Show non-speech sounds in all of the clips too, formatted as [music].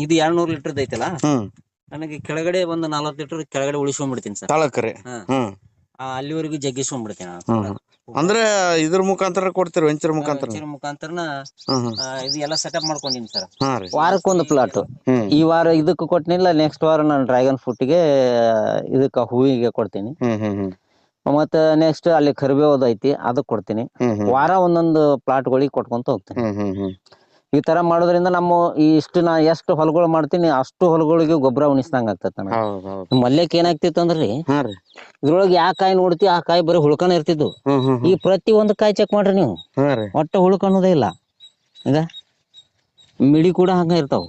ಇದು ಎರಡ್ನೂರ್ ಲೀಟರ್ ಐತಲ್ಲ? ಹ್ಮ್. ನನಗೆ ಕೆಳಗಡೆ ಒಂದು ನಲ್ವತ್ತು ಲೀಟರ್ ಕೆಳಗಡೆ ಉಳಿಸ್ಕೊಂಡ್ಬಿಡ್ತೀನಿ ಸರ್. ತಳಕ್ರಿ ಹಾ. ಹ್ಮ್. ಅಲ್ಲಿವರೆಗೂ ಜಗ್ಗಿಸ್ಕೊಂಡ್ಬಿಡ್ತೀನಿ. ಹ್ಮ್. ಅಂದ್ರೆ ಇದ್ರ ಮುಖಾಂತರ ಕೊಡ್ತೀರಿ ವೆಂಚರ್ ಮುಖಾಂತರ? ಮುಖಾಂತರನ ಹ್ಮ್ ಹ್ಮ್. ಆ, ಇದು ಎಲ್ಲ ಸೆಟಪ್ ಮಾಡ್ಕೊಂಡಿನಿ ಸರ್. ಹಾ ರೀ. ವಾರಕ್ಕೊಂದು ಪ್ಲಾಟ್ ಹ್ಮ್. ಈ ವಾರ ಇದಕ್ಕೆ ಕೊಟ್ಟಿನಿಲ್ಲ ನೆಕ್ಸ್ಟ್ ವಾರ ನಾನು ಡ್ರ್ಯಾಗನ್ ಫ್ರೂಟ್ಗೆ ಇದಕ್ಕೆ ಹೂವಿಗೆ ಕೊಡ್ತೀನಿ. ಮತ್ತ ಹ್ಮ್ ಹ್ಮ್. ಮತ್ತೆ ನೆಕ್ಸ್ಟ್ ಅಲ್ಲಿ ಕರಿಬೇವದ ಐತಿ ಅದಕ್ಕೆ ಕೊಡ್ತೀನಿ. ಹ್ಮ್ ಹ್ಮ್. ವಾರ ಒಂದೊಂದು ಪ್ಲಾಟ್ಗಳಿಗೆ ಕೊಟ್ಕೊಂತ ಹೋಗ್ತೀನಿ. ಹ್ಮ್ ಹ್ಮ್ ಹ್ಮ್. ಈ ತರ ಮಾಡೋದ್ರಿಂದ ನಮ್ಮ ಈ ಇಷ್ಟು ನಾ ಎಷ್ಟು ಹೊಲಗಳು ಮಾಡ್ತೀನಿ ಅಷ್ಟು ಹೊಲಗಳಿಗೆ ಗೊಬ್ಬರ ಉಣಿಸ್ದಂಗ ಆಗ್ತೈತೆ ನನಗೆ ಹೌದ್ ಹೌದ್ ಮಲ್ಯಕ್ ಏನಾಗ್ತಿತ್ತು ಅಂದ್ರಿ? ಇದ್ರೊಳಗೆ ಯಾವ ಕಾಯಿ ನೋಡ್ತಿ ಆ ಕಾಯಿ ಬರೀ ಹುಳ್ಕನ ಇರ್ತಿದ್ವು. ಈ ಪ್ರತಿ ಒಂದು ಕಾಯಿ ಚೆಕ್ ಮಾಡ್ರಿ ನೀವು. ಒಟ್ಟ ಹುಳುಕ್ ಅನ್ನೋದೇ ಇಲ್ಲ. ಈಗ ಮಿಡಿ ಕೂಡ ಹಂಗ ಇರ್ತಾವ.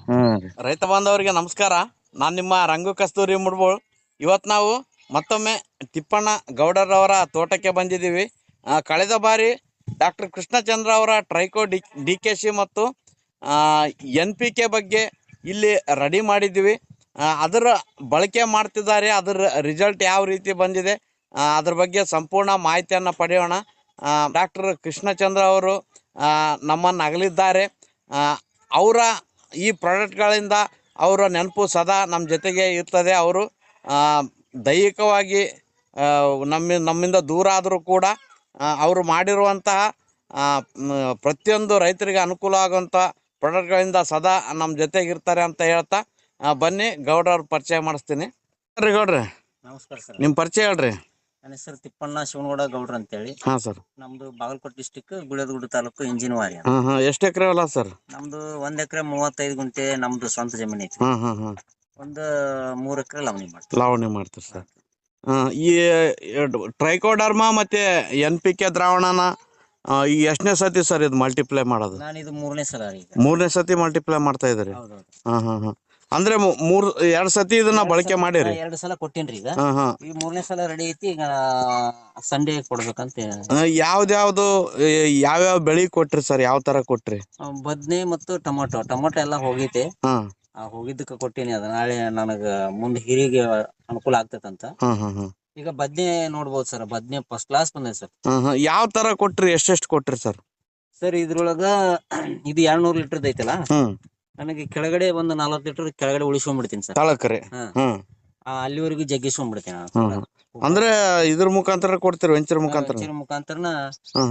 ರೈತ ಬಾಂಧವರಿಗೆ ನಮಸ್ಕಾರ. ನಾನ್ ನಿಮ್ಮ ರಂಗು ಕಸ್ತೂರಿ ಮುಡ್ಬೋಳ್. ಇವತ್ ನಾವು ಮತ್ತೊಮ್ಮೆ ತಿಪ್ಪಣ್ಣ ಗೌಡರವರ ತೋಟಕ್ಕೆ ಬಂದಿದೀವಿ ಆ, ಕಳೆದ ಬಾರಿ ಡಾಕ್ಟರ್ ಕೃಷ್ಣಚಂದ್ರ ಅವರ tricho D D K C ಮತ್ತು ಎನ್ ಪಿ ಕೆ ಬಗ್ಗೆ ಇಲ್ಲಿ ರೆಡಿ ಮಾಡಿದ್ದೀವಿ. ಅದರ ಬಳಕೆ ಮಾಡ್ತಿದ್ದಾರೆ, ಅದರ ರಿಸಲ್ಟ್ ಯಾವ ರೀತಿ ಬಂದಿದೆ ಅದ್ರ ಬಗ್ಗೆ ಸಂಪೂರ್ಣ ಮಾಹಿತಿಯನ್ನು ಪಡೆಯೋಣ. ಡಾಕ್ಟರ್ ಕೃಷ್ಣಚಂದ್ರ ಅವರು ನಮ್ಮನ್ನು ಅಗಲಿದ್ದಾರೆ. ಅವರ ಈ ಪ್ರಾಡಕ್ಟ್ಗಳಿಂದ ಅವರ ನೆನಪು ಸದಾ ನಮ್ಮ ಜೊತೆಗೆ ಇರ್ತದೆ. ಅವರು ದೈಹಿಕವಾಗಿ ನಮ್ಮ, ನಮ್ಮಿಂದ ದೂರ ಆದರೂ ಕೂಡ ಅವರು ಮಾಡಿರುವಂತಹ ಪ್ರತಿಯೊಂದು ರೈತರಿಗೆ ಅನುಕೂಲ ಆಗುವಂಥ ಪ್ರಾಡಕ್ಟ್ಗಳಿಂದ ಸದಾ ನಮ್ಮ ಜೊತೆಗಿರ್ತಾರೆ ಅಂತ ಹೇಳ್ತಾ ಬನ್ನಿ ಗೌಡ್ರವ್ರ ಪರಿಚಯ ಮಾಡಿಸ್ತೀನಿ. ರೀ ಗೌಡ್ರಿ ನಮಸ್ಕಾರ ಸರ್. ನಿಮ್ಮ ಪರಿಚಯ ಹೇಳ್ರಿ. ನನ್ನ ಹೆಸರು ತಿಪ್ಪಣ್ಣ ಶಿವನಗೌಡ ಗೌಡ್ರ ಅಂತೇಳಿ. ಹಾಂ ಸರ್. ನಮ್ದು ಬಾಗಲಕೋಟೆ ಡಿಸ್ಟಿಕ್ ಗುಳೇದಗುಡ್ಡ ತಾಲೂಕು ಇಂಜಿನವಾರಿ. ಹಾಂ ಹಾಂ ಎಷ್ಟು ಎಕರೆ ಅಲ್ಲ ಸರ್? ನಮ್ದು ಒಂದ್ ಎಕರೆ ಮೂವತ್ತೈದು ಗುಂಟೆ ನಮ್ದು ಸ್ವಂತ ಜಮೀನ್ ಐತಿ. ಹಾಂ ಹಾಂ ಹಾಂ. ಒಂದು ಮೂರ್ ಎಕರೆ ಲವಣಿ ಮಾಡ್ತೀವಿ. ಲಾವಣಿ ಮಾಡ್ತೀರಿ ಸರ್. ಈ ಟ್ರೈಕೋಡರ್ಮಾ ಮತ್ತು ಎನ್ ಪಿ ಕೆ ದ್ರಾವಣನ ಈ ಎಷ್ಟನೇ ಸತಿ ಸರ್ ಇದು ಮಲ್ಟಿಪ್ಲೈ ಮಾಡೋದು? ನಾನು ಇದು ಮೂರನೇ ಸಲ ರೀ ಈಗ. ಮೂರನೇ ಸತಿ ಮಲ್ಟಿಪ್ಲೈ ಮಾಡ್ತಾ ಇದ್ರಿ ಅಂದ್ರ ಮೂರ್ ಎರಡ್ ಹಾಂ ಅಂದರೆ ಮೂರು ಎರಡು ಸತಿ ಇದನ್ನ ಬಳಕೆ ಮಾಡಿರಿ? ಎರಡು ಸಲ ಕೊಟ್ಟೇನ್ರಿ ಈಗ. ಹಾಂ ಹಾಂ. ಈ ಮೂರನೇ ಸಲ ರೆಡಿ ಐತಿ ಈಗ ಸಂಡೇ ಕೊಡ್ಬೇಕಂತ ಯಾವ್ದ್ಯಾವ್ದು ಏ, ಯಾವ್ಯಾವ ಬೆಳಿ ಕೊಟ್ರಿ ಸರ್? ಯಾವ ತರ ಕೊಟ್ರಿ? ಬದ್ನೆ ಮತ್ತು ಟೊಮೊಟೊ. ಟೊಮೊಟೊ ಎಲ್ಲ ಹೋಗೈತೆ. ಹಾಂ. ಆ ಹೋಗಿದ್ದಕ್ಕೆ ಕೊಟ್ಟಿನಿ ಅದ. ನಾಳೆ ನನಗ ಮುಂದೆ ಹಿರಿಗೆ ಅನುಕೂಲ ಆಗ್ತೈತಂತ. ಹಾಂ ಹಾಂ ಹಾಂ. ಈಗ ಬದ್ನೆ ನೋಡ್ಬೋದು ಸರ್ ಬದ್ನೆ ಫಸ್ಟ್ ಕ್ಲಾಸ್ ಬಂದೈತೆ ಸರ್. ಯಾವ ತರ ಕೊಟ್ರಿ ಎಷ್ಟೆಷ್ಟು ಕೊಟ್ರಿ ಸರ್? ಸರ್ ಇದ್ರೊಳಗ ಇದು ಎರಡ್ನೂರ್ ಲೀಟರ್ ಐತಲ್ಲ? ನನಗೆ ಕೆಳಗಡೆ ಒಂದು ನಲ್ವತ್ತು ಲೀಟರ್ ಕೆಳಗಡೆ ಉಳಿಸ್ಕೊಂಡ್ಬಿಡ್ತೀನಿ ಸರ್. ತಳಕ್ರಿ. ಹಾ. ಹ್ಞೂ ಆ, ಅಲ್ಲಿವರೆಗೂ ಜಗ್ಗಿಸ್ಕೊಂಡ್ಬಿಡ್ತೇನೆ ಅಂದ್ರೆ ಇದ್ರ ಮುಖಾಂತರ ಕೊಡ್ತೀರಿ ವೆಂಚರ್ ಮುಖಾಂತರ? ಮುಖಾಂತರನ ಆ,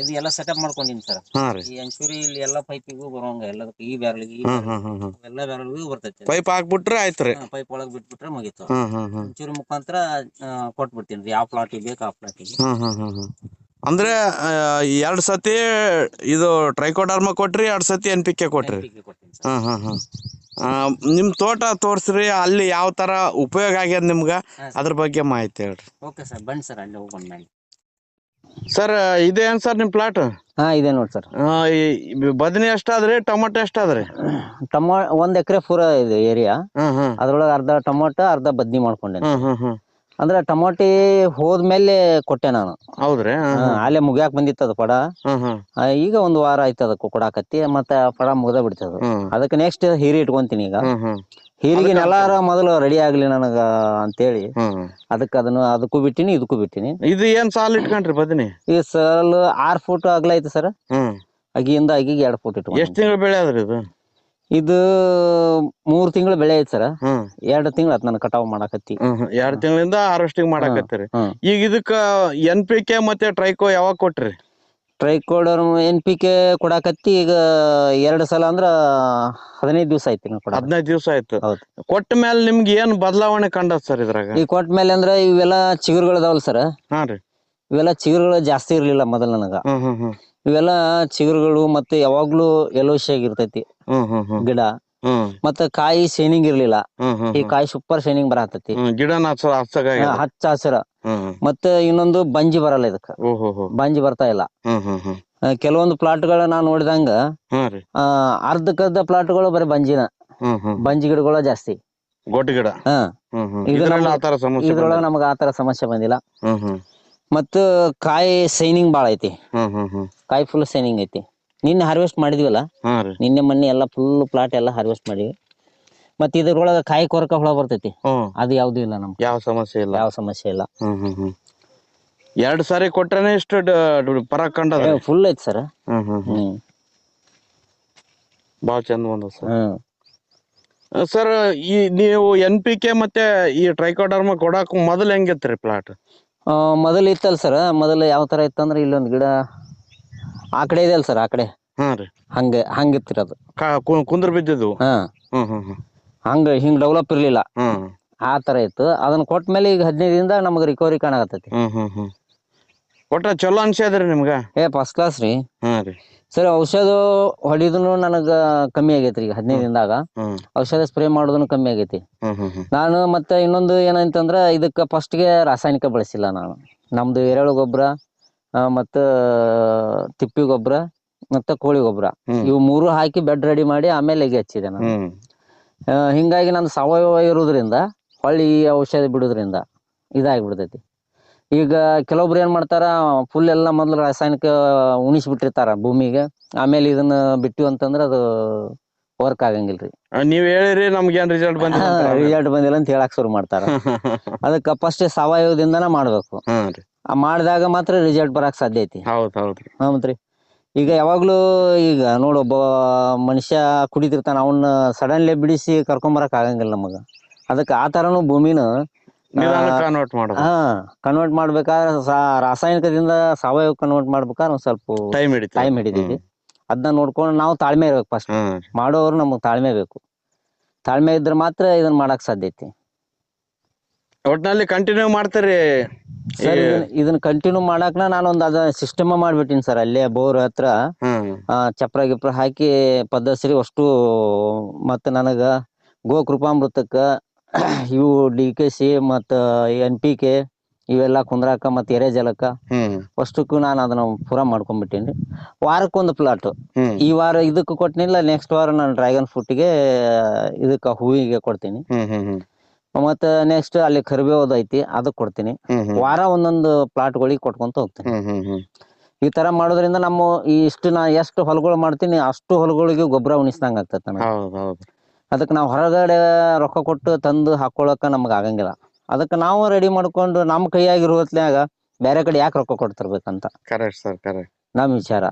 ಇದು ಎಲ್ಲ ಸೆಟಪ್ ಮಾಡ್ಕೊಂಡಿನಿ ಸರ್. ಹಾಂ ರೀ. ಈ ಅಂಚೂರಿ ಇಲ್ಲಿ ಎಲ್ಲ ಪೈಪಿಗೂ ಬರೋಂಗ ಎಲ್ಲದಕ್ಕೂ ಈ ಬ್ಯಾರಲ್ಗೆ ಈ ಹಾಂ ಹಾಂ ಹಾಂ ಹಾಂ ಎಲ್ಲ ಬ್ಯಾರಲ್ಗೂ ಬರ್ತೈತೆ. ಪೈಪ್ ಹಾಕ್ಬಿಟ್ರೆ ಆಯ್ತು ರೀ ಪೈಪ್ ಒಳಗ್ ಬಿಟ್ಬಿಟ್ರೆ ಮುಗೀತು. ಹಾಂ ಹಾಂ ಹಾಂ ಅಂಚೂರಿ ಮುಖಾಂತರ ಆ, ಕೊಟ್ಬಿಡ್ತೀನಿ ರೀ ಯಾವ ಪ್ಲಾಟಿಗೆ ಬೇಕು ಆ ಪ್ಲಾಟಿಗೆ ಹ್ಮ್ ಹ್ಮ್ ಹ್ಮ್ ಹ್ಮ್. ಅಂದ್ರೆ ಎರಡ್ ಸತಿ ಇದು ಟ್ರೈಕೋಡರ್ಮ ಕೊಟ್ರಿ ಎರಡ್ ಸತಿ ಎನ್ ಪಿ ಕೆ ಕೊಟ್ರಿ. ಕೊಡ್ತೀನಿ ಸರ್. ಹ್ಮ್ ಹ್ಮ್ ಹ್ಮ್. ನಿಮ್ಮ ತೋಟ ತೋರಿಸ್ರಿ ಅಲ್ಲಿ ಯಾವ ತರ ಉಪಯೋಗ ಆಗ್ಯದ ನಿಮ್ಗೆ? ಅದ್ರ ಬಗ್ಗೆ ಮಾಹಿತಿ ಹೇಳ್ರಿ. ಓಕೆ ಸರ್ ಬನ್ನಿ ಸರ್ ಅಲ್ಲಿ ಹೋಗಿ ಬಂದ್ಮೇಲೆ ಸರ್ ಇದೇನ್ ಸರ್ ನಿಮ್ಮ ಪ್ಲಾಟ್ ಹಾ ಇದೆ ನೋಡಿ ಸರ್. ಬದನೆ ಎಷ್ಟಾದ್ರಿ ಟೊಮೊಟೊ ಎಷ್ಟಾದ್ರಿ ಟಮೊ ಒಂದ್ ಎಕರೆ ಪೂರ ಇದೆ ಏರಿಯಾ ಅದ್ರೊಳಗೆ ಅರ್ಧ ಟೊಮೊಟೊ ಅರ್ಧ ಬದ್ನಿ ಮಾಡ್ಕೊಂಡೆ ಹ್ಮ್ ಹ್ಮ್ ಹ್ಮ್. ಅಂದ್ರೆ ಟಮಾಟಿ ಹೋದ್ಮೇಲೆ ಕೊಟ್ಟೆ ನಾನು. ಹೌದ್ರಿ? ಹಾ, ಅಲ್ಲೇ ಮುಗ್ಯಾಕ್ ಬಂದಿತ್ತು ಅದು ಪಡ. ಆ, ಈಗ ಒಂದ್ ವಾರ ಆಯ್ತು ಅದಕ್ಕೆ ಕೊಡಾಕತ್ತಿ ಮತ್ತೆ ಪಡ ಮುಗ್ದ ಬಿಡ್ತದ. ಹ್ಮ್. ಅದಕ್ಕೆ ನೆಕ್ಸ್ಟ್ ಹೀರಿ ಇಟ್ಕೊಂತೀನಿ ಈಗ. ಹ್ಮ್ ಹ್ಮ್. ಹೀರಿಗೆ ನೆಲಾರ ಮೊದಲು ರೆಡಿ ಆಗ್ಲಿ ನನಗ ಅಂತೇಳಿ. ಹ್ಮ್ ಅದಕ್ಕೆ ಅದನ್ನು ಅದಕ್ಕೂ ಬಿಟ್ಟಿನಿ ಇದಕ್ಕೂ ಬಿಟ್ಟಿನಿ. ಇದು ಏನ್ ಸಾಲ್ ಇಟ್ಕೊಂಡ್ರಿ ಬದನಿ? ಈ ಸಾಲ್ ಆರ್ ಫೂಟ್ ಅಗಲ ಐತಿ ಸರ್. ಹ್ಮ್. ಅಗಿಯಿಂದ ಅಗಿಗೆ ಎರಡ್ ಫೂಟ್ ಎಷ್ಟ್ ಇಟ್ಕೊಂಡು ತಿಂಗಳು ಬೆಳೆ ಅದ್ರಿ ಇದು? ಇದು ಮೂರ್ ತಿಂಗಳು ಬೆಳೆ ಐತಿ ಸರ್. ಹ್ಮ್. ಎರಡು ತಿಂಗಳ ಆತ್ ನಾನು ಕಟಾವ್ ಮಾಡಾಕತ್ತಿ. ಹ್ಮ್ ಹ್ಮ್. ಎರಡ್ ತಿಂಗಳಿಂದ ಹಾರ್ವೆಸ್ಟಿಂಗ್ ಮಾಡಾಕತ್ತೀರಿ. ಹ್ಮ್ ಈಗ ಇದಕ್ಕ ಎನ್ ಪಿ ಕೆ ಮತ್ತೆ ಟ್ರೈಕೋ ಯಾವಾಗ ಕೊಟ್ರಿ? ಟ್ರೈಕೋಡರ್ ಎನ್ ಪಿ ಕೆ ಕೊಡಾಕತ್ತಿ ಈಗ ಎರಡು ಸಲ ಅಂದ್ರ ಹದಿನೈದು ದಿವಸ ಐತಿ ನಾ ಹದಿನೈದು ದಿವಸ ಆಯ್ತು. ಹೌದು. ಕೊಟ್ಟ ಮೇಲೆ ನಿಮ್ಗೆ ಏನ್ ಬದಲಾವಣೆ ಕಂಡದ್ ಸರ್ ಇದ್ರಾಗ? ಈಗ ಕೊಟ್ಟ ಮೇಲೆ ಅಂದ್ರ ಇವೆಲ್ಲ ಚಿಗುರುಗಳು ಅದಾವಲ್ಲ ಸರ್. ಹಾ ರೀ. ಇವೆಲ್ಲ ಚಿಗುರುಗಳು ಜಾಸ್ತಿ ಇರ್ಲಿಲ್ಲ ಮೊದಲ ನನಗ. ಹ್ಮ್ ಹ್ಮ್ ಹ್ಮ್. ಇವೆಲ್ಲ ಚಿಗುರುಗಳು ಮತ್ತೆ ಯಾವಾಗ್ಲೂ ಎಲ್ಲೋ ಆಗಿರ್ತೈತಿ. ಹ್ಮ್ ಹ್ಮ್ ಹ್ಮ್. ಗಿಡ. ಮತ್ತ ಮತ್ತೆ ಕಾಯಿ ಶೈನಿಂಗ್ ಇರ್ಲಿಲ್ಲ. ಹ್ಮ್ ಹ್ಮ್ ಈ ಕಾಯಿ ಸೂಪರ್ ಶೈನಿಂಗ್ ಬರತೈತಿ ಹ್ಮ್ ಗಿಡನ ಹಚ್ಚ ಹಸಿರ. ಹ್ಮ್ ಹ್ಮ್. ಮತ್ತೆ ಇನ್ನೊಂದು ಬಂಜಿ ಬರಲ್ಲ ಇದಕ್ಕ. ಓಹೋ ಹೋ. ಬಂಜಿ ಬರ್ತಾ ಇಲ್ಲ. ಹ್ಮ್ ಹ್ಮ್ ಹ್ಮ್. ಆ, ಕೆಲವೊಂದು ಪ್ಲಾಟ್ಗಳ ನಾ ನೋಡಿದಂಗ ಹಾ ರೀ. ಆ, ಅರ್ಧಕ್ಕರ್ಧ ಪ್ಲಾಟ್ಗಳು ಬರೀ ಬಂಜಿನ. ಹ್ಮ್ ಹ್ಮ್. ಬಂಜಿ ಗಿಡಗಳ ಜಾಸ್ತಿ. ಗೊಡ್ಡ ಗಿಡ. ಹಾ. ಹ್ಮ್ ಹ್ಮ್. ಇದು ಇದ್ರಲ್ಲಿ ನಮ್ಗೆ- ಆತರ ಸಮಸ್ಯೆ ಇದ್ರೊಳಗ ಬಂದಿಲ್ಲ. ನಮಗ ಆತರ ಸಮಸ್ಯೆ ಬಂದಿಲ್ಲ. ಹ್ಮ್ ಹ್ಮ್. ಮತ್ತ ಕಾಯಿ ಸೈನಿಂಗ್ ಭಾಳ ಐತಿ. ಹ್ಮ್ ಹ್ಮ್ ಹ್ಮ್. ಕಾಯಿ ಫುಲ್ ಸೈನಿಂಗ್ ಐತಿ. ನಿನ್ನೆ ಹಾರ್ವೆಸ್ಟ್ ಮಾಡಿದ್ವಲ್ಲ? ಹಾ ರೀ. ನಿನ್ನೆ ಮೊನ್ನೆ ಎಲ್ಲ ಫುಲ್ ಪ್ಲಾಟ್ ಎಲ್ಲ ಹಾರ್ವೆಸ್ಟ್ ಮಾಡಿವಿ. ಮತ್ತೆ ಇದ್ರೊಳಗ ಕಾಯಿ ಕೊರಕ ಹುಳ ಬರ್ತೈತಿ. ಹ್ಮ್. ಅದು ಯಾವ್ದು ಇಲ್ಲ ನಮ್ಗೆ. ಯಾವ ಸಮಸ್ಯೆ ಇಲ್ಲ? ಯಾವ ಸಮಸ್ಯೆ ಇಲ್ಲ. ಹ್ಮ್ ಹ್ಮ್ ಹ್ಮ್. ಎರಡ್ ಸಾರಿ ಕೊಟ್ರೇನೆ ಇಷ್ಟು ಡ- ಪರ ಕಂಡದ ಫುಲ್ ಐತಿ ಸರ್. ಹ್ಮ್ ಹ್ಮ್ ಹ್ಮ್. ಹ್ಮ್. ಬಾಳ ಚಂದ ಬಂದ ಸರ್. ಹ್ಮ್. ಸರ್ ಈ ನೀವು ಎನ್ ಪಿ ಕೆ ಮತ್ತೆ ಈ ಟ್ರೈಕೋಡರ್ಮ ಕೊಡಾಕ ಮೊದಲು ಹೆಂಗಿತ್ರಿ ಪ್ಲಾಟ್ ಮೊದಲು ಇತ್ತಲ್ಲ ಸರ್? ಮೊದಲು ಯಾವ ತರ ಇತ್ತಂದ್ರೆ ಇಲ್ಲೊಂದು ಗಿಡ ಆ ಕಡೆ ಇದೆ ಸರ್ ಆ ಕಡೆ. ಹಾ ರೀ. ಹಂಗೆ ಹಂಗಿತ್ತು ಅದು ಕಾ- ಕು- ಕುಂದ್ರ ಬಿದ್ದಿದ್ದು? ಹಾ. ಹ್ಮ್ ಹ್ಮ್ ಹ್ಮ್. ಹಂಗೆ ಹಿಂಗೆ ಡೆವಲಪ್ ಇರ್ಲಿಲ್ಲ. ಹ್ಮ್. ಆ ತರ ಇತ್ತು. ಅದನ್ನ ಕೊಟ್ಟ ಮೇಲೆ ಈಗ ಹದಿನೈದು ದಿನದಾಗ ನಮಗೆ ರಿಕವರಿ ಕಾಣಕತ್ತೈತಿ. ಹ್ಮ್ ಹ್ಮ್ ಹ್ಮ್. ಒಟ್ಟ ಚಲೋ ಅನ್ಸ್ಯದ್ರಿ ನಿಮ್ಗ? ಏ ಫಸ್ಟ್ ಕ್ಲಾಸ್ ರೀ. ಹಾ ರೀ. ಸರ್ ಔಷಧ ಹೊಡಿದನು ನನಗ ಕಮ್ಮಿ ಆಗೈತ್ರಿ ಈಗ ಹದಿನೈದು ದಿನದಾಗ. ಹ್ಮ್. ಔಷಧ ಸ್ಪ್ರೇ ಮಾಡೋದನ್ನು ಕಮ್ಮಿ ಆಗೈತಿ. ಹ್ಮ್ ಹ್ಮ್ ಹ್ಮ್. ನಾನು ಮತ್ತೆ ಇನ್ನೊಂದು ಏನಂತಂದ್ರೆ ಇದಕ್ಕೆ ಫಸ್ಟ್ಗೆ ರಾಸಾಯನಿಕ ಬಳಸಿಲ್ಲ ನಾನು. ನಮ್ದು ಎರೆಹುಳು ಗೊಬ್ಬರ ಮತ್ತ ತಿಪ್ಪಿ ಗೊಬ್ಬರ ಮತ್ತ ಕೋಳಿ ಗೊಬ್ಬರ ಹ್ಮ್. ಇವು ಮೂರು ಹಾಕಿ ಬೆಡ್ ರೆಡಿ ಮಾಡಿ ಆಮೇಲೆ ಈಗ ಹಚ್ಚಿದೆ ನಾನು. ಹ್ಮ್. ಆ, ಹಿಂಗಾಗಿ ನಾನು ಸಾವಯವ ಇರೋದ್ರಿಂದ ಹೊಳ್ಳಿ ಈ ಬಿಡೋದ್ರಿಂದ ಇದಾಗಿ ಇದಾಗಿಬಿಡ್ತೈತಿ. ಈಗ ಕೆಲವೊಬ್ರು ಏನು ಮಾಡ್ತಾರ ಫುಲ್ ಎಲ್ಲ ಮೊದಲು ರಾಸಾಯನಿಕ ಉಣಿಸ್ಬಿಟ್ಟಿರ್ತಾರ ಭೂಮಿಗೆ. ಆಮೇಲೆ ಇದನ್ನ ಬಿಟ್ಟಿವಿ ಅಂತಂದ್ರೆ ಅದು ವರ್ಕ್ ಆಗಂಗಿಲ್ಲ ರೀ ಆ, ನೀವ್ ಹೇಳಿರಿ ನಮ್ಗೆ ಏನ್ ರಿಸಲ್ಟ್ ಬಂದಿಲ್ಲ ಅಂತ [laughs] ರಿಸಲ್ಟ್ ಬಂದಿಲ್ಲ ಅಂತ ಹೇಳಕ್ ಶುರು ಮಾಡ್ತಾರ. [laughs] ಅದಕ್ಕೆ ಫಸ್ಟ್ ಸಾವಯವದಿಂದನ ಮಾಡ್ಬೇಕು. ಆ ಮಾಡಿದಾಗ ಮಾತ್ರ ರಿಸಲ್ಟ್ ಬರಕ್ ಸಾಧ್ಯ ಐತಿ. ಹೌದ್ ಹೌದ್ರಿ ಈಗ ಯಾವಾಗ್ಲೂ ಈಗ ನೋಡು ಒಬ್ಬ ಮನುಷ್ಯ ಕುಡಿತಿರ್ತಾನ ಅವನ್ನ ಸಡನ್ಲಿ ಬಿಡಿಸಿ ಕರ್ಕೊಂಬರಕ್ ಆಗಂಗಿಲ್ಲ ನಮಗ. ಅದಕ್ಕೆ ಆ ತರನು ಭೂಮಿನ ಕನ್ವರ್ಟ್ ಮಾಡೋದು ಹಾ ಕನ್ವರ್ಟ್ ಮಾಡ್ಬೇಕಾದ್ರೆ ಸಾ- ರಾಸಾಯನಿಕದಿಂದ ಸಾವಯವ ಕನ್ವರ್ಟ್ ಮಾಡ್ಬೇಕಾದ್ರೆ ಒಂದ್ ಸ್ವಲ್ಪ ಟೈಮ್ ಹಿಡಿತ ಟೈಮ್ ಹಿಡಿತೈತಿ. ಅದನ್ನ ನೋಡ್ಕೊಂಡು ನಾವು ತಾಳ್ಮೆ ಇರ್ಬೇಕು ಫಸ್ಟ್ ಹ್ಮ್. ಮಾಡೋರು ನಮಗ್ ತಾಳ್ಮೆ ಬೇಕು. ತಾಳ್ಮೆ ಇದ್ರೆ ಮಾತ್ರ ಇದನ್ನ ಮಾಡಕ್ ಸಾಧ್ಯ ಐತಿ. ಒಟ್ನಲ್ಲಿ ಕಂಟಿನ್ಯೂ ಮಾಡ್ತೀರಿ. ಸರ್ ಇದನ್ನ ಇದನ್ನ ಕಂಟಿನ್ಯೂ ಮಾಡಾಕ ನಾನು ಒಂದು ಅದ ಸಿಸ್ಟಮ್ ಮಾಡ್ಬಿಟ್ಟಿನಿ ಸರ್ ಅಲ್ಲೇ ಬೋರ್ ಹತ್ರ. ಹ್ಮ್. ಆ, ಚಪ್ರ ಗಿಪ್ರ ಹಾಕಿ ಪದ್ಧತಿ ಅಷ್ಟು ಮತ್ತೆ ನನಗ ಗೋ ಕೃಪಾಮೃತಕ್ಕೆ [clears throat] ಇವು ಡಿ ಕೆ ಸಿ ಮತ್ತ ಎನ್ ಪಿ ಕೆ ಇವೆಲ್ಲ ಕುಂದ್ರಾಕ ಮತ್ತೆ ಎರೆಜಲಕ್ಕ ಹ್ಮ್. ಅಷ್ಟಕ್ಕೂ ನಾನು ಅದನ್ನ ಪೂರ ಮಾಡ್ಕೊಂಡ್ಬಿಟ್ಟೀನಿ ವಾರಕ್ಕೊಂದು ಪ್ಲಾಟ್ ಈ ವಾರ ಇದಕ್ಕೆ ಕೊಟ್ಟಿನಿಲ್ಲ ನೆಕ್ಸ್ಟ್ ವಾರ ನಾನು ಡ್ರ್ಯಾಗನ್ ಫ್ರೂಟ್ಗೆ ಇದಕ್ಕೆ ಹೂವಿಗೆ ಕೊಡ್ತೀನಿ. ಮತ್ತ ನೆಕ್ಸ್ಟ್ ಅಲ್ಲಿ ಕರಿಬೇವದ ಐತಿ ಅದಕ್ಕೆ ಕೊಡ್ತೀನಿ. ವಾರ ಒಂದೊಂದು ಪ್ಲಾಟ್ಗಳಿಗೆ ಕೊಟ್ಕೊಂತ ಹೋಗ್ತೀನಿ. ಈ ತರ ಮಾಡೋದ್ರಿಂದ ನಮ್ಮ ಇಷ್ಟು ನಾ ಎಷ್ಟು ಹೊಲಗಳು ಮಾಡ್ತೀನಿ ಅಷ್ಟು ಹೊಲಗಳಿಗೆ ಗೊಬ್ಬರ ಉಣಿಸ್ದಂಗ ಹೌದ್. ಅದಕ್ಕೆ ನಾವು ಹೊರಗಡೆ ರೊಕ್ಕ ಕೊಟ್ಟು ತಂದು ಹಾಕೊಳಕ ನಮ್ಗೆ ಆಗಂಗಿಲ್ಲ. ಅದಕ್ಕೆ ನಾವು ರೆಡಿ ಮಾಡ್ಕೊಂಡು ನಮ್ಮ ಕೈಯಾಗಿರೋ ಹೊತ್ನ್ಯಾಗ ಬೇರೆ ಕಡೆ ಯಾಕೆ ರೊಕ್ಕ ಕೊಡ್ತಿರ್ಬೇಕಂತ? ಕರೆಕ್ಟ್ ಸರ್ ಕರೆಕ್ಟ್ ನಮ್ಮ ವಿಚಾರ.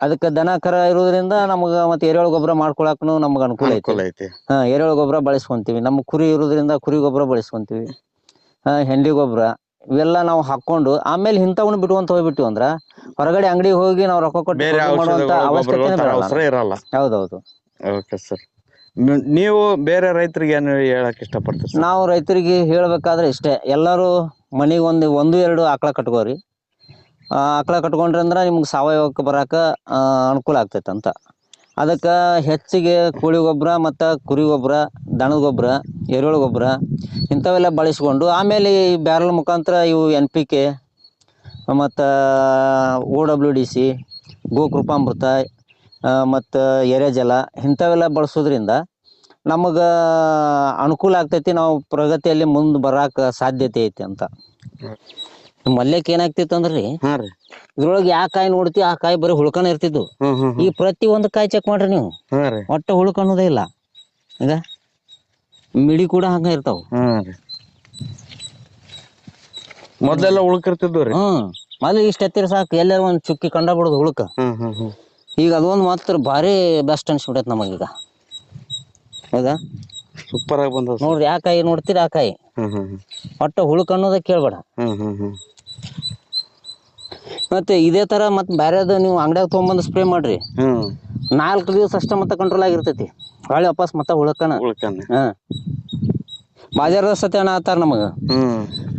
ಅದಕ್ಕೆ ದನ ಕರ ಇರೋದ್ರಿಂದ ನಮಗ ಮತ್ತೆ ಎರೆಹುಳ ಗೊಬ್ಬರ ಮಾಡ್ಕೊಳಕ್ನು ನಮ್ಗೆ ಅನುಕೂಲ ಐತಿ. ಅನುಕೂಲ ಐತಿ. ಹಾ ಎರೆಹುಳ ಗೊಬ್ಬರ ಬಳಸ್ಕೊಂತೀವಿ. ನಮ್ಮ ಕುರಿ ಇರೋದ್ರಿಂದ ಕುರಿ ಗೊಬ್ಬರ ಬಳಸ್ಕೊಂತೀವಿ. ಹಾ ಹೆಂಡಿ ಗೊಬ್ಬರ ಇವೆಲ್ಲ ನಾವು ಹಾಕೊಂಡು ಆಮೇಲೆ ಇಂಥವನ್ನ ಬಿಟ್ಕೊಂತ ಹೋಗ್ಬಿಟ್ಟಿವಿ ಅಂದ್ರ ಹೊರಗಡೆ ಅಂಗಡಿಗೆ ಹೋಗಿ ನಾವು ರೊಕ್ಕ ಕೊಟ್ಟು ಬೇರೆ ಮಾಡುವಂತ ಅವಸರ ಇರಲ್ಲ. ಹೌದೌದು. ಓಕೆ ಸರ್ ನೀವು ಬೇರೆ ರೈತರಿಗೆ ಏನು ಹೇಳಕ್ ಇಷ್ಟಪಡ್ತೀರಿ ನಾವು ರೈತರಿಗೆ ಹೇಳ್ಬೇಕಾದ್ರೆ ಇಷ್ಟೇ, ಎಲ್ಲರೂ ಮನೆಗೆ ಒಂದು ಒಂದು, ಎರಡು ಆಕಳ ಕಟ್ಕೋರಿ. ಆಕಳ ಕಟ್ಕೊಂಡ್ರಿ ಅಂದ್ರೆ ನಿಮ್ಗೆ ಸಾವಯವಕ್ಕೆ ಬರಾಕ ಅನುಕೂಲ ಆಗ್ತೈತೆ ಅಂತ. ಅದಕ್ಕೆ ಹೆಚ್ಚಿಗೆ ಕೋಳಿ ಗೊಬ್ಬರ ಮತ್ತು ಕುರಿ ಗೊಬ್ಬರ ದನದ ಗೊಬ್ಬರ ಎರೆಹುಳು ಗೊಬ್ಬರ ಇಂಥವೆಲ್ಲ ಬಳಸ್ಕೊಂಡು, ಆಮೇಲೆ ಈ ಬ್ಯಾರಲ್ ಮುಖಾಂತರ ಇವು ಎನ್ ಪಿ ಕೆ ಮತ್ತು ಓ ಡಬ್ಲ್ಯೂ ಡಿ ಸಿ, ಗೋಕೃಪಾಮೃತ ಮತ್ತು ಎರೆಜಲ ಇಂಥವೆಲ್ಲ ಬಳಸೋದ್ರಿಂದ ನಮಗೆ ಅನುಕೂಲ ಆಗ್ತೈತಿ ನಾವು ಪ್ರಗತಿಯಲ್ಲಿ ಮುಂದೆ ಬರಾಕ ಸಾಧ್ಯತೆ ಐತಿ ಅಂತ. ಮಲ್ಯಕ್ಕೆ ಏನಾಗ್ತಿತ್ತು ಅಂದ್ರೆ? ರೀ. ಇದ್ರೊಳಗೆ ಯಾವ ಕಾಯಿ ನೋಡ್ತಿ ಆ ಕಾಯಿ ಬರೀ ಹುಳ್ಕನ ಇರ್ತಿದ್ವು. ಈ ಪ್ರತಿ ಒಂದು ಕಾಯಿ ಚೆಕ್ ಮಾಡ್ರಿ ನೀವು. ಒಟ್ಟ ಹುಳುಕ ಅನ್ನೋದೇ ಇಲ್ಲ. ಈಗ ಮಿಡಿ ಕೂಡ ಹಂಗ ಇರ್ತಾವ. ಹಾ ರೀ. ಇರ್ತಿದ್ವು ರೀ. ಹ್ಮ್. ಮೊದ್ಲು ಇಷ್ಟ ಎತ್ತಿರ ಸಾಕು ಎಲ್ಲಾರ ಒಂದ್ ಚುಕ್ಕಿ ಕಂಡ ಬಿಡೋದು ಹುಳುಕ. ಹ್ಮ್ ಹ್ಮ್ ಹ್ಮ್. ಈಗ ಅದೊಂದು ಮಾತ್ರ ಭಾರಿ ಬೆಸ್ಟ್ ಅನ್ಸ್ಬಿಟ್ಟೈತೆ ನಮಗೀಗ ಹೌದಾ? ಸೂಪರ್ ಆಗಿ ಬಂದ ನೋಡ್ರಿ ಆ ಕಾಯಿ ನೋಡ್ತೀರಿ ಆ ಕಾಯಿ? ಒಟ್ಟ ಹುಳುಕ ಅನ್ನೋದ ಕೇಳ್ಬೇಡ. ಮತ್ತೆ ಇದೇ ತರ ಮತ್ತೆ ಬ್ಯಾರೆದು ನೀವು ಅಂಗಡಿಯಾಗ ತೊಗೊಂಬಂದು ಸ್ಪ್ರೇ ಮಾಡ್ರಿ. ನಾಲ್ಕು ದಿವಸ ಅಷ್ಟೇ ಮತ್ತೆ ಕಂಟ್ರೋಲ್ ಆಗಿರ್ತೈತಿ. ಹೊಳ್ಳಿ ವಾಪಸ್ ಮತ್ತೆ ಹುಳಕನ. ಉಳ್ಕನೆ ಹಾ. ಬಾಜಾರದ ಸತ್ಯ ಆತಾರ ನಮಗ.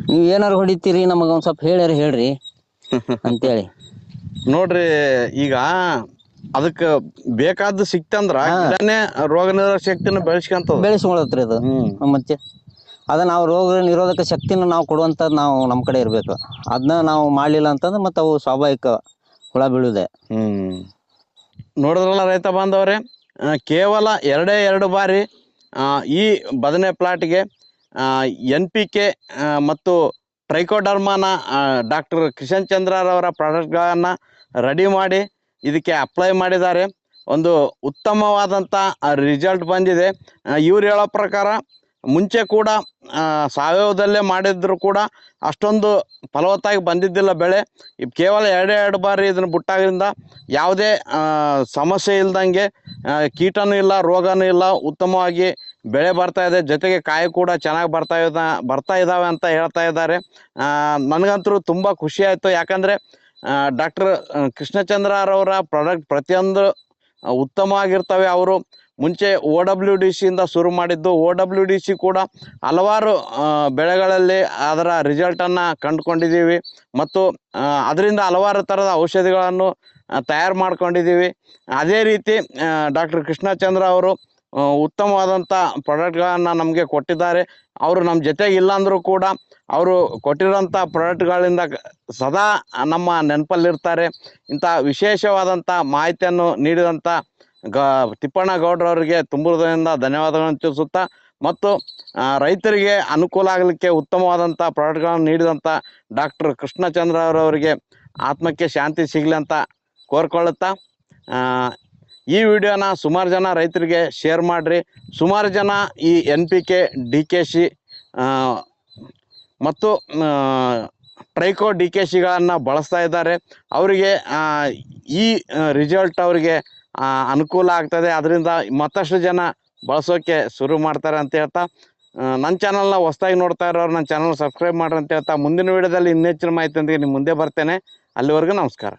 ನೀವು ಏನಾರು ಹೊಡಿತೀರಿ ನಮಗ ಒಂದ್ ಸ್ವಲ್ಪ ಹೇಳ್ಯಾರ ಹೇಳ್ರಿ. [laughs] ಅಂತೇಳಿ. ನೋಡ್ರಿ ಈಗ ಅದಕ್ಕ ಬೇಕಾದ ಸಿಕ್ತಂದ್ರ. ಗಿಡನೇ ರೋಗ ನಿರೋಧಕ ಶಕ್ತಿನ ಬೆಳೆಸ್ಕೊಂತದ. ಬೆಳೆಸ್ಕೊಳತ್ರಿ ಅದು. ಮತ್ತೆ ಅದ ನಾವು ರೋಗ ನಿರೋಧಕ ಶಕ್ತಿನ ನಾವು ಕೊಡುವಂಥದ್ದು ನಾವು ನಮ್ಮ ಕಡೆ ಇರಬೇಕು. ಅದನ್ನ ನಾವು ಮಾಡಲಿಲ್ಲ ಅಂತಂದ್ರೆ ಮತ್ತೆ ಅವು ಸ್ವಾಭಾವಿಕ ಹುಳ ಬೀಳುದೆ. ಹ್ಮ್. ನೋಡಿದ್ರಲ್ಲ ರೈತ ಬಾಂಧವ್ರೆ ಆ, ಕೇವಲ ಎರಡೇ ಎರಡು ಬಾರಿ ಆ, ಈ ಬದನೆ ಪ್ಲಾಟ್ಗೆ ಎನ್ ಪಿ ಕೆ ಮತ್ತು ಟ್ರೈಕೋಡರ್ಮಾನ ಡಾಕ್ಟರ್ ಕಿಶನ್ ಚಂದ್ರರವರ ಪ್ರಾಡಕ್ಟ್ಗಳನ್ನು ರೆಡಿ ಮಾಡಿ ಇದಕ್ಕೆ ಅಪ್ಲೈ ಮಾಡಿದ್ದಾರೆ. ಒಂದು ಉತ್ತಮವಾದಂಥ ರಿಸಲ್ಟ್ ಬಂದಿದೆ. ಇವ್ರು ಹೇಳೋ ಪ್ರಕಾರ ಮುಂಚೆ ಕೂಡ ಸಾವಯವದಲ್ಲೇ ಮಾಡಿದ್ರು ಕೂಡ ಅಷ್ಟೊಂದು ಫಲವತ್ತಾಗಿ ಬಂದಿದ್ದಿಲ್ಲ ಬೆಳೆ. ಕೇವಲ ಎರಡೇ ಎರಡು ಬಾರಿ ಇದನ್ನು ಬಿಟ್ಟಾಗಿಂದ ಯಾವುದೇ ಸಮಸ್ಯೆ ಇಲ್ದಂಗೆ ಕೀಟನೂ ಇಲ್ಲ, ರೋಗನೂ ಇಲ್ಲ, ಉತ್ತಮವಾಗಿ ಬೆಳೆ ಬರ್ತಾ ಇದೆ. ಜೊತೆಗೆ ಕಾಯಿ ಕೂಡ ಚೆನ್ನಾಗಿ ಬರ್ತಾ ಇದ್ದ ಬರ್ತಾ ಇದ್ದಾವೆ ಅಂತ ಹೇಳ್ತಾ ಇದ್ದಾರೆ. ನನಗಂತೂ ತುಂಬ ಖುಷಿ ಆಯಿತು. ಯಾಕಂದರೆ ಡಾಕ್ಟರ್ ಕೃಷ್ಣಚಂದ್ರರವರ ಪ್ರಾಡಕ್ಟ್ ಪ್ರತಿಯೊಂದು ಉತ್ತಮವಾಗಿರ್ತವೆ ಅವರು. ಮುಂಚೆ ಓ ಡಬ್ಲ್ಯೂ ಡಿ ಸಿಯಿಂದ ಶುರು ಮಾಡಿದ್ದು. ಓ ಡಬ್ಲ್ಯೂ ಡಿ ಸಿ ಕೂಡ ಹಲವಾರು ಬೆಳೆಗಳಲ್ಲಿ ಅದರ ರಿಸಲ್ಟನ್ನು ಕಂಡುಕೊಂಡಿದ್ದೀವಿ. ಮತ್ತು ಅದರಿಂದ ಹಲವಾರು ಥರದ ಔಷಧಿಗಳನ್ನು ತಯಾರು ಮಾಡ್ಕೊಂಡಿದ್ದೀವಿ. ಅದೇ ರೀತಿ ಡಾಕ್ಟರ್ ಕೃಷ್ಣಚಂದ್ರ ಅವರು ಉತ್ತಮವಾದಂಥ ಪ್ರಾಡಕ್ಟ್ಗಳನ್ನು ನಮಗೆ ಕೊಟ್ಟಿದ್ದಾರೆ. ಅವರು ನಮ್ಮ ಜೊತೆಗೆ ಇಲ್ಲಾಂದರೂ ಕೂಡ ಅವರು ಕೊಟ್ಟಿರೋಂಥ ಪ್ರಾಡಕ್ಟ್ಗಳಿಂದ ಸದಾ ನಮ್ಮ ನೆನಪಲ್ಲಿರ್ತಾರೆ. ಇಂಥ ವಿಶೇಷವಾದಂಥ ಮಾಹಿತಿಯನ್ನು ನೀಡಿದಂಥ ಗ ತಿಪ್ಪಣ್ಣ ಗೌಡ್ರವರಿಗೆ ತುಂಬುವುದರಿಂದ ಧನ್ಯವಾದಗಳನ್ನು ತಿಳಿಸುತ್ತಾ, ಮತ್ತು ರೈತರಿಗೆ ಅನುಕೂಲ ಆಗಲಿಕ್ಕೆ ಉತ್ತಮವಾದಂಥ ಪ್ರಾಡಕ್ಟ್ಗಳನ್ನು ನೀಡಿದಂಥ ಡಾಕ್ಟರ್ ಕೃಷ್ಣಚಂದ್ರ ಅವರವರಿಗೆ ಆತ್ಮಕ್ಕೆ ಶಾಂತಿ ಸಿಗಲಿ ಅಂತ ಕೋರ್ಕೊಳ್ಳುತ್ತಾ ಈ ವಿಡಿಯೋನ ಸುಮಾರು ಜನ ರೈತರಿಗೆ ಶೇರ್ ಮಾಡಿರಿ. ಸುಮಾರು ಜನ ಈ N P K D K C ಮತ್ತು ಟ್ರೈಕೋ ಡಿ ಕೆ ಸಿಗಳನ್ನು ಬಳಸ್ತಾ ಇದ್ದಾರೆ. ಅವರಿಗೆ ಈ ರಿಸಲ್ಟ್ ಅವರಿಗೆ ಅನುಕೂಲ ಆಗ್ತದೆ. ಅದರಿಂದ ಮತ್ತಷ್ಟು ಜನ ಬಳಸೋಕ್ಕೆ ಶುರು ಮಾಡ್ತಾರೆ ಅಂತ ಹೇಳ್ತಾ ನನ್ನ ಚಾನಲ್ನ ಹೊಸ್ದಾಗಿ ನೋಡ್ತಾ ಇರೋರು ನನ್ನ ಚಾನಲ್ ಸಬ್ಸ್ಕ್ರೈಬ್ ಮಾಡ್ರಿ ಅಂತ ಹೇಳ್ತಾ, ಮುಂದಿನ ವಿಡಿಯೋದಲ್ಲಿ ಇನ್ನೆಚ್ಚಿನ ಮಾಹಿತಿಯೊಂದಿಗೆ ನಿಮ್ಮ ಮುಂದೆ ಬರ್ತೇನೆ. ಅಲ್ಲಿವರೆಗೂ ನಮಸ್ಕಾರ.